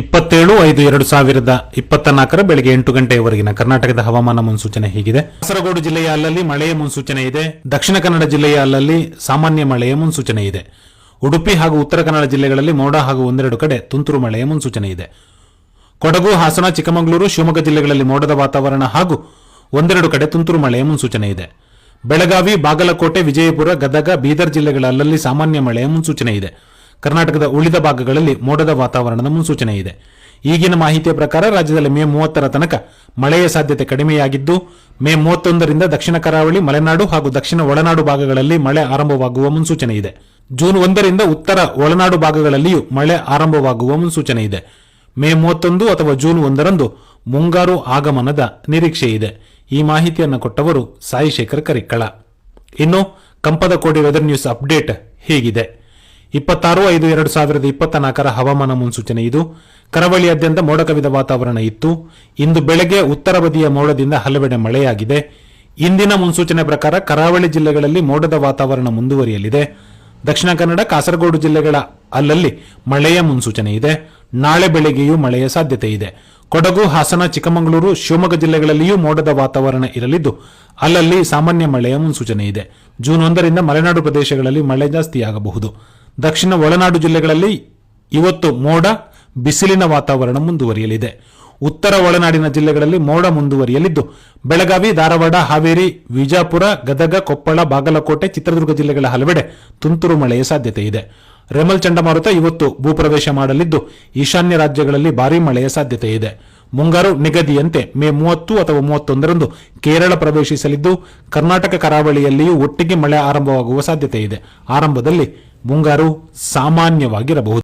ಇಪ್ಪತ್ತೇಳು ಐದು ಎರಡು ಸಾವಿರದ ಇಪ್ಪತ್ತ ನಾಲ್ಕರ ಬೆಳಗ್ಗೆ ಎಂಟು ಗಂಟೆಯವರೆಗಿನ ಕರ್ನಾಟಕದ ಹವಾಮಾನ ಮುನ್ಸೂಚನೆ ಹೀಗಿದೆ. ಕಾಸರಗೋಡು ಜಿಲ್ಲೆಯ ಅಲ್ಲಲ್ಲಿ ಮಳೆಯ ಮುನ್ಸೂಚನೆ ಇದೆ. ದಕ್ಷಿಣ ಕನ್ನಡ ಜಿಲ್ಲೆಯ ಅಲ್ಲಲ್ಲಿ ಸಾಮಾನ್ಯ ಮಳೆಯ ಮುನ್ಸೂಚನೆ ಇದೆ. ಉಡುಪಿ ಹಾಗೂ ಉತ್ತರ ಕನ್ನಡ ಜಿಲ್ಲೆಗಳಲ್ಲಿ ಮೋಡ ಹಾಗೂ ಒಂದೆರಡು ಕಡೆ ತುಂತುರು ಮಳೆಯ ಮುನ್ಸೂಚನೆ ಇದೆ. ಕೊಡಗು, ಹಾಸನ, ಚಿಕ್ಕಮಗಳೂರು, ಶಿವಮೊಗ್ಗ ಜಿಲ್ಲೆಗಳಲ್ಲಿ ಮೋಡದ ವಾತಾವರಣ ಹಾಗೂ ಒಂದೆರಡು ಕಡೆ ತುಂತುರು ಮಳೆಯ ಮುನ್ಸೂಚನೆ ಇದೆ. ಬೆಳಗಾವಿ, ಬಾಗಲಕೋಟೆ, ವಿಜಯಪುರ, ಗದಗ, ಬೀದರ್ ಜಿಲ್ಲೆಗಳ ಅಲ್ಲಲ್ಲಿ ಸಾಮಾನ್ಯ ಮಳೆಯ ಮುನ್ಸೂಚನೆ ಇದೆ. ಕರ್ನಾಟಕದ ಉಳಿದ ಭಾಗಗಳಲ್ಲಿ ಮೋಡದ ವಾತಾವರಣದ ಮುನ್ಸೂಚನೆ ಇದೆ. ಈಗಿನ ಮಾಹಿತಿಯ ಪ್ರಕಾರ ರಾಜ್ಯದಲ್ಲಿ ಮೇ ಮೂವತ್ತರ ತನಕ ಮಳೆಯ ಸಾಧ್ಯತೆ ಕಡಿಮೆಯಾಗಿದ್ದು, ಮೇ ಮೂವತ್ತೊಂದರಿಂದ ದಕ್ಷಿಣ ಕರಾವಳಿ, ಮಲೆನಾಡು ಹಾಗೂ ದಕ್ಷಿಣ ಒಳನಾಡು ಭಾಗಗಳಲ್ಲಿ ಮಳೆ ಆರಂಭವಾಗುವ ಮುನ್ಸೂಚನೆ ಇದೆ. ಜೂನ್ ಒಂದರಿಂದ ಉತ್ತರ ಒಳನಾಡು ಭಾಗಗಳಲ್ಲಿಯೂ ಮಳೆ ಆರಂಭವಾಗುವ ಮುನ್ಸೂಚನೆ ಇದೆ. ಮೇ ಮೂವತ್ತೊಂದು ಅಥವಾ ಜೂನ್ ಒಂದರಂದು ಮುಂಗಾರು ಆಗಮನದ ನಿರೀಕ್ಷೆ ಇದೆ. ಈ ಮಾಹಿತಿಯನ್ನು ಕೊಟ್ಟವರು ಸಾಯಿಶೇಖರ್ ಕರಿಕ್ಕಳ. ಇನ್ನು, ಕಂಪದ ಕೋಡಿ ವೆದರ್ ನ್ಯೂಸ್ ಅಪ್ಡೇಟ್ ಹೀಗಿದೆ. ಇಪ್ಪತ್ತಾರು ಐದು ಎರಡು ಸಾವಿರದ ಇಪ್ಪತ್ತ ನಾಲ್ಕರ ಹವಾಮಾನ ಮುನ್ಸೂಚನೆ ಇದು. ಕರಾವಳಿಯಾದ್ಯಂತ ಮೋಡ ಕವಿದ ವಾತಾವರಣ ಇತ್ತು. ಇಂದು ಬೆಳಗ್ಗೆ ಉತ್ತರ ಬದಿಯ ಮೋಡದಿಂದ ಹಲವೆಡೆ ಮಳೆಯಾಗಿದೆ. ಇಂದಿನ ಮುನ್ಸೂಚನೆ ಪ್ರಕಾರ ಕರಾವಳಿ ಜಿಲ್ಲೆಗಳಲ್ಲಿ ಮೋಡದ ವಾತಾವರಣ ಮುಂದುವರಿಯಲಿದೆ. ದಕ್ಷಿಣ ಕನ್ನಡ, ಕಾಸರಗೋಡು ಜಿಲ್ಲೆಗಳ ಅಲ್ಲಲ್ಲಿ ಮಳೆಯ ಮುನ್ಸೂಚನೆ ಇದೆ. ನಾಳೆ ಬೆಳಗ್ಗೆಯೂ ಮಳೆಯ ಸಾಧ್ಯತೆ ಇದೆ. ಕೊಡಗು, ಹಾಸನ, ಚಿಕ್ಕಮಗಳೂರು, ಶಿವಮೊಗ್ಗ ಜಿಲ್ಲೆಗಳಲ್ಲಿಯೂ ಮೋಡದ ವಾತಾವರಣ ಇರಲಿದ್ದು, ಅಲ್ಲಲ್ಲಿ ಸಾಮಾನ್ಯ ಮಳೆಯ ಮುನ್ಸೂಚನೆ ಇದೆ. ಜೂನ್ ಒಂದರಿಂದ ಮಲೆನಾಡು ಪ್ರದೇಶಗಳಲ್ಲಿ ಮಳೆ ಜಾಸ್ತಿಯಾಗಬಹುದು. ದಕ್ಷಿಣ ಒಳನಾಡು ಜಿಲ್ಲೆಗಳಲ್ಲಿ ಇವತ್ತು ಮೋಡ ಬಿಸಿಲಿನ ವಾತಾವರಣ ಮುಂದುವರಿಯಲಿದೆ. ಉತ್ತರ ಒಳನಾಡಿನ ಜಿಲ್ಲೆಗಳಲ್ಲಿ ಮೋಡ ಮುಂದುವರಿಯಲಿದ್ದು, ಬೆಳಗಾವಿ, ಧಾರವಾಡ, ಹಾವೇರಿ, ವಿಜಾಪುರ, ಗದಗ, ಕೊಪ್ಪಳ, ಬಾಗಲಕೋಟೆ, ಚಿತ್ರದುರ್ಗ ಜಿಲ್ಲೆಗಳ ಹಲವೆಡೆ ತುಂತುರು ಮಳೆಯ ಸಾಧ್ಯತೆ ಇದೆ. ರೆಮಲ್ ಚಂಡಮಾರುತ ಇವತ್ತು ಭೂಪ್ರವೇಶ ಮಾಡಲಿದ್ದು, ಈಶಾನ್ಯ ರಾಜ್ಯಗಳಲ್ಲಿ ಭಾರೀ ಮಳೆಯ ಸಾಧ್ಯತೆ ಇದೆ. ಮುಂಗಾರು ನಿಗದಿಯಂತೆ ಮೇ ಮೂವತ್ತು ಅಥವಾ ಮೂವತ್ತೊಂದರಂದು ಕೇರಳ ಪ್ರವೇಶಿಸಲಿದ್ದು, ಕರ್ನಾಟಕ ಕರಾವಳಿಯಲ್ಲಿಯೂ ಒಟ್ಟಿಗೆ ಮಳೆ ಆರಂಭವಾಗುವ ಸಾಧ್ಯತೆ ಇದೆ ಆರಂಭದಲ್ಲಿ ಮುಂಗಾರು ಸಾಮಾನ್ಯವಾಗಿರಬಹುದು.